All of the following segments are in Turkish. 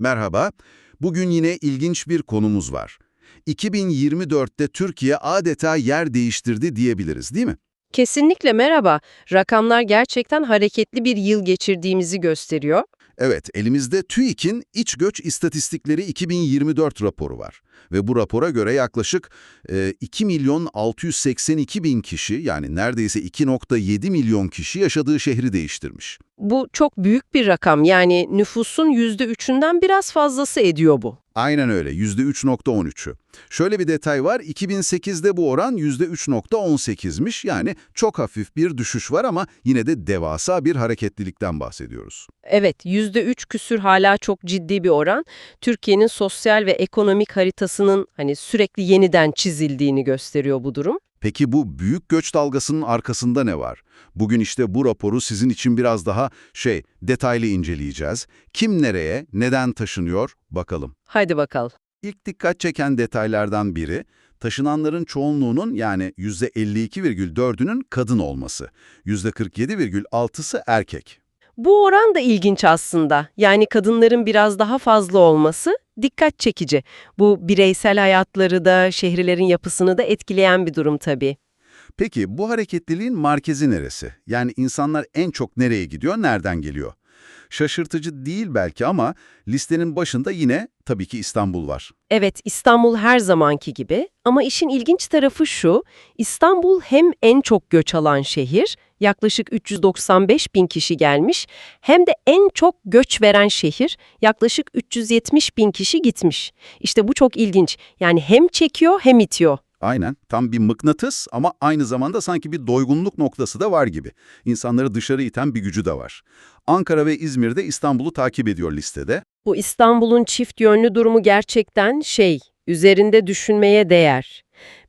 Merhaba. Bugün yine ilginç bir konumuz var. 2024'te Türkiye adeta yer değiştirdi diyebiliriz değil mi? Kesinlikle merhaba. Rakamlar gerçekten hareketli bir yıl geçirdiğimizi gösteriyor. Evet, elimizde TÜİK'in İç Göç İstatistikleri 2024 raporu var. Ve bu rapora göre yaklaşık e, 2 milyon 682 bin kişi yani neredeyse 2.7 milyon kişi yaşadığı şehri değiştirmiş. Bu çok büyük bir rakam yani nüfusun %3'ünden biraz fazlası ediyor bu. Aynen öyle, %3.13'ü. Şöyle bir detay var, 2008'de bu oran %3.18'miş yani çok hafif bir düşüş var ama yine de devasa bir hareketlilikten bahsediyoruz. Evet %3 küsür hala çok ciddi bir oran. Türkiye'nin sosyal ve ekonomik haritasının hani sürekli yeniden çizildiğini gösteriyor bu durum. Peki bu büyük göç dalgasının arkasında ne var? Bugün işte bu raporu sizin için biraz daha şey, detaylı inceleyeceğiz. Kim nereye, neden taşınıyor bakalım. Haydi bakalım. İlk dikkat çeken detaylardan biri, taşınanların çoğunluğunun yani %52,4'ünün kadın olması, %47,6'sı erkek. Bu oran da ilginç aslında. Yani kadınların biraz daha fazla olması dikkat çekici. Bu bireysel hayatları da şehirlerin yapısını da etkileyen bir durum tabii. Peki bu hareketliliğin merkezi neresi? Yani insanlar en çok nereye gidiyor, nereden geliyor? Şaşırtıcı değil belki ama listenin başında yine tabii ki İstanbul var. Evet, İstanbul her zamanki gibi ama işin ilginç tarafı şu, İstanbul hem en çok göç alan şehir, yaklaşık 395 bin kişi gelmiş, hem de en çok göç veren şehir, yaklaşık 370 bin kişi gitmiş. İşte bu çok ilginç, yani hem çekiyor hem itiyor. Aynen, tam bir mıknatıs ama aynı zamanda sanki bir doygunluk noktası da var gibi. İnsanları dışarı iten bir gücü de var. Ankara ve İzmir'de İstanbul'u takip ediyor listede. Bu İstanbul'un çift yönlü durumu gerçekten şey, üzerinde düşünmeye değer.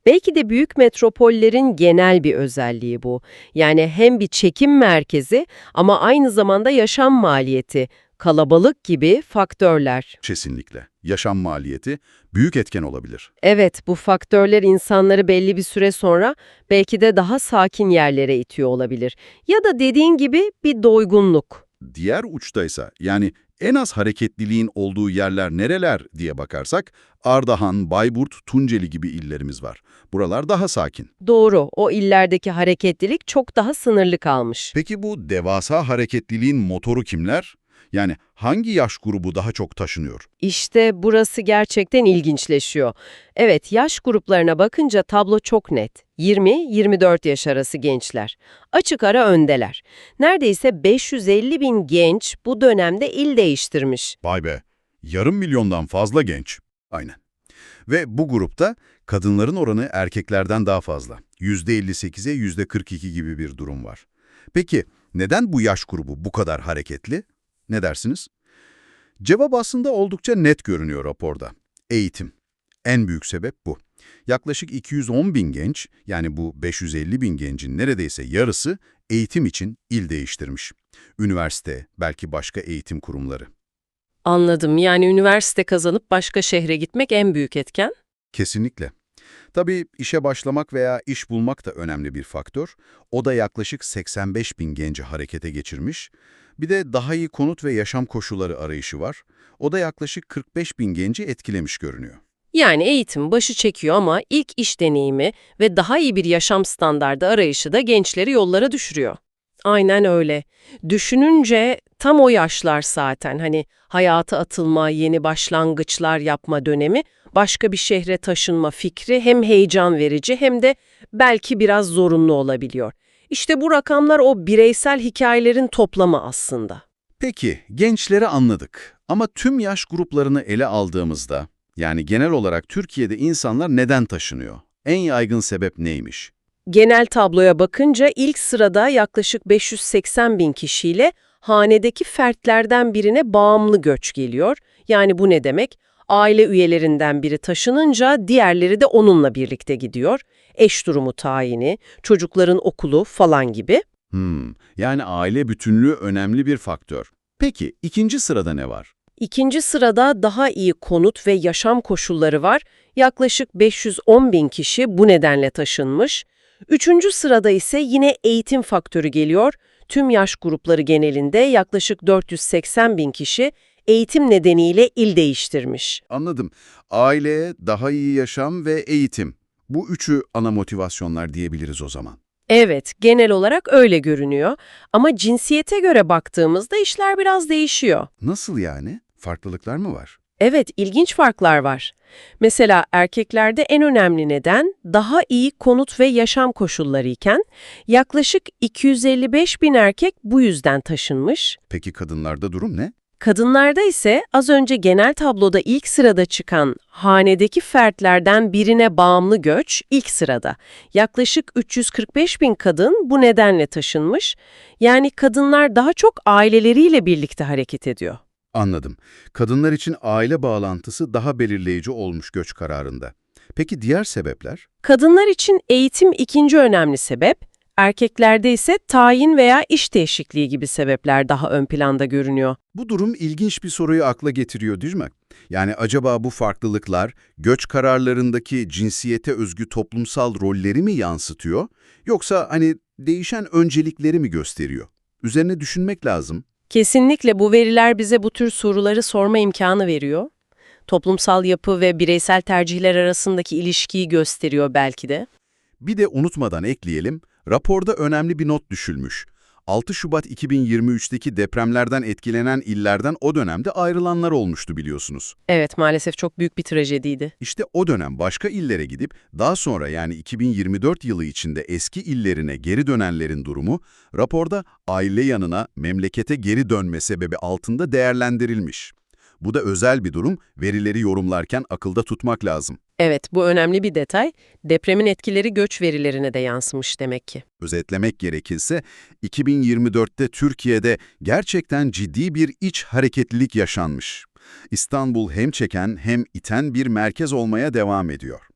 Belki de büyük metropollerin genel bir özelliği bu. Yani hem bir çekim merkezi ama aynı zamanda yaşam maliyeti, kalabalık gibi faktörler. Kesinlikle. Yaşam maliyeti büyük etken olabilir. Evet, bu faktörler insanları belli bir süre sonra belki de daha sakin yerlere itiyor olabilir. Ya da dediğin gibi bir doygunluk. Diğer uçtaysa yani en az hareketliliğin olduğu yerler nereler diye bakarsak Ardahan, Bayburt, Tunceli gibi illerimiz var. Buralar daha sakin. Doğru, o illerdeki hareketlilik çok daha sınırlı kalmış. Peki bu devasa hareketliliğin motoru kimler? Yani hangi yaş grubu daha çok taşınıyor? İşte burası gerçekten ilginçleşiyor. Evet, yaş gruplarına bakınca tablo çok net. 20-24 yaş arası gençler. Açık ara öndeler. Neredeyse 550 bin genç bu dönemde il değiştirmiş. Vay be, yarım milyondan fazla genç. Aynen. Ve bu grupta kadınların oranı erkeklerden daha fazla. %58'e %42 gibi bir durum var. Peki neden bu yaş grubu bu kadar hareketli? Ne dersiniz? Cevap aslında oldukça net görünüyor raporda. Eğitim. En büyük sebep bu. Yaklaşık 210 bin genç, yani bu 550 bin gencin neredeyse yarısı eğitim için il değiştirmiş. Üniversite, belki başka eğitim kurumları. Anladım. Yani üniversite kazanıp başka şehre gitmek en büyük etken. Kesinlikle. Tabii işe başlamak veya iş bulmak da önemli bir faktör. O da yaklaşık 85 bin genci harekete geçirmiş. Bir de daha iyi konut ve yaşam koşulları arayışı var. O da yaklaşık 45 bin genci etkilemiş görünüyor. Yani eğitim başı çekiyor ama ilk iş deneyimi ve daha iyi bir yaşam standardı arayışı da gençleri yollara düşürüyor. Aynen öyle. Düşününce tam o yaşlar zaten hani hayata atılma, yeni başlangıçlar yapma dönemi, başka bir şehre taşınma fikri hem heyecan verici hem de belki biraz zorunlu olabiliyor. İşte bu rakamlar o bireysel hikayelerin toplamı aslında. Peki, gençleri anladık. Ama tüm yaş gruplarını ele aldığımızda, yani genel olarak Türkiye'de insanlar neden taşınıyor? En yaygın sebep neymiş? Genel tabloya bakınca ilk sırada yaklaşık 580 bin kişiyle hanedeki fertlerden birine bağımlı göç geliyor. Yani bu ne demek? Aile üyelerinden biri taşınınca diğerleri de onunla birlikte gidiyor. Eş durumu tayini, çocukların okulu falan gibi. Hmm, yani aile bütünlüğü önemli bir faktör. Peki, ikinci sırada ne var? İkinci sırada daha iyi konut ve yaşam koşulları var. Yaklaşık 510 bin kişi bu nedenle taşınmış. Üçüncü sırada ise yine eğitim faktörü geliyor. Tüm yaş grupları genelinde yaklaşık 480 bin kişi eğitim nedeniyle il değiştirmiş. Anladım. Aile, daha iyi yaşam ve eğitim. Bu üçü ana motivasyonlar diyebiliriz o zaman. Evet, genel olarak öyle görünüyor ama cinsiyete göre baktığımızda işler biraz değişiyor. Nasıl yani? Farklılıklar mı var? Evet, ilginç farklar var. Mesela erkeklerde en önemli neden daha iyi konut ve yaşam koşulları iken yaklaşık 255 bin erkek bu yüzden taşınmış. Peki kadınlarda durum ne? Kadınlarda ise az önce genel tabloda ilk sırada çıkan hanedeki fertlerden birine bağımlı göç ilk sırada. Yaklaşık 345 bin kadın bu nedenle taşınmış. Yani kadınlar daha çok aileleriyle birlikte hareket ediyor. Anladım. Kadınlar için aile bağlantısı daha belirleyici olmuş göç kararında. Peki diğer sebepler? Kadınlar için eğitim ikinci önemli sebep, erkeklerde ise tayin veya iş değişikliği gibi sebepler daha ön planda görünüyor. Bu durum ilginç bir soruyu akla getiriyor değil mi? Yani acaba bu farklılıklar göç kararlarındaki cinsiyete özgü toplumsal rolleri mi yansıtıyor? Yoksa hani değişen öncelikleri mi gösteriyor? Üzerine düşünmek lazım. Kesinlikle bu veriler bize bu tür soruları sorma imkanı veriyor. Toplumsal yapı ve bireysel tercihler arasındaki ilişkiyi gösteriyor belki de. Bir de unutmadan ekleyelim, raporda önemli bir not düşülmüş. 6 Şubat 2023'teki depremlerden etkilenen illerden o dönemde ayrılanlar olmuştu biliyorsunuz. Evet maalesef çok büyük bir trajediydi. İşte o dönem başka illere gidip daha sonra yani 2024 yılı içinde eski illerine geri dönenlerin durumu raporda aile yanına memlekete geri dönme sebebi altında değerlendirilmiş. Bu da özel bir durum, verileri yorumlarken akılda tutmak lazım. Evet bu önemli bir detay. Depremin etkileri göç verilerine de yansımış demek ki. Özetlemek gerekirse 2024'te Türkiye'de gerçekten ciddi bir iç hareketlilik yaşanmış. İstanbul hem çeken hem iten bir merkez olmaya devam ediyor.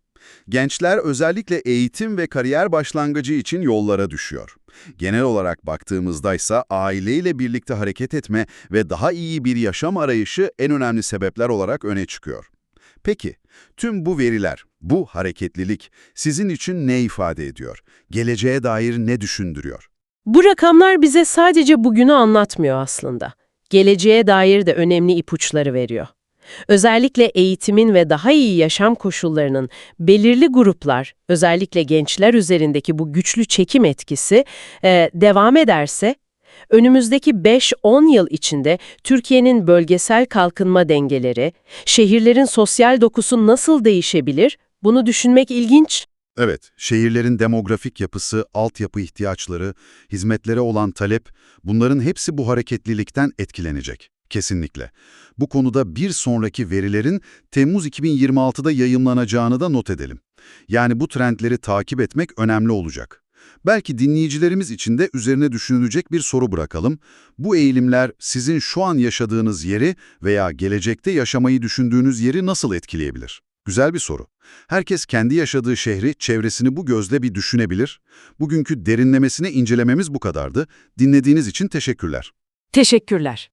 Gençler özellikle eğitim ve kariyer başlangıcı için yollara düşüyor. Genel olarak baktığımızda ise aileyle birlikte hareket etme ve daha iyi bir yaşam arayışı en önemli sebepler olarak öne çıkıyor. Peki, tüm bu veriler, bu hareketlilik sizin için ne ifade ediyor? Geleceğe dair ne düşündürüyor? Bu rakamlar bize sadece bugünü anlatmıyor aslında. Geleceğe dair de önemli ipuçları veriyor. Özellikle eğitimin ve daha iyi yaşam koşullarının belirli gruplar, özellikle gençler üzerindeki bu güçlü çekim etkisi e, devam ederse, önümüzdeki 5-10 yıl içinde Türkiye'nin bölgesel kalkınma dengeleri, şehirlerin sosyal dokusu nasıl değişebilir, bunu düşünmek ilginç. Evet, şehirlerin demografik yapısı, altyapı ihtiyaçları, hizmetlere olan talep, bunların hepsi bu hareketlilikten etkilenecek. Kesinlikle. Bu konuda bir sonraki verilerin Temmuz 2026'da yayımlanacağını da not edelim. Yani bu trendleri takip etmek önemli olacak. Belki dinleyicilerimiz için de üzerine düşünülecek bir soru bırakalım. Bu eğilimler sizin şu an yaşadığınız yeri veya gelecekte yaşamayı düşündüğünüz yeri nasıl etkileyebilir? Güzel bir soru. Herkes kendi yaşadığı şehri, çevresini bu gözle bir düşünebilir. Bugünkü derinlemesine incelememiz bu kadardı. Dinlediğiniz için teşekkürler. Teşekkürler.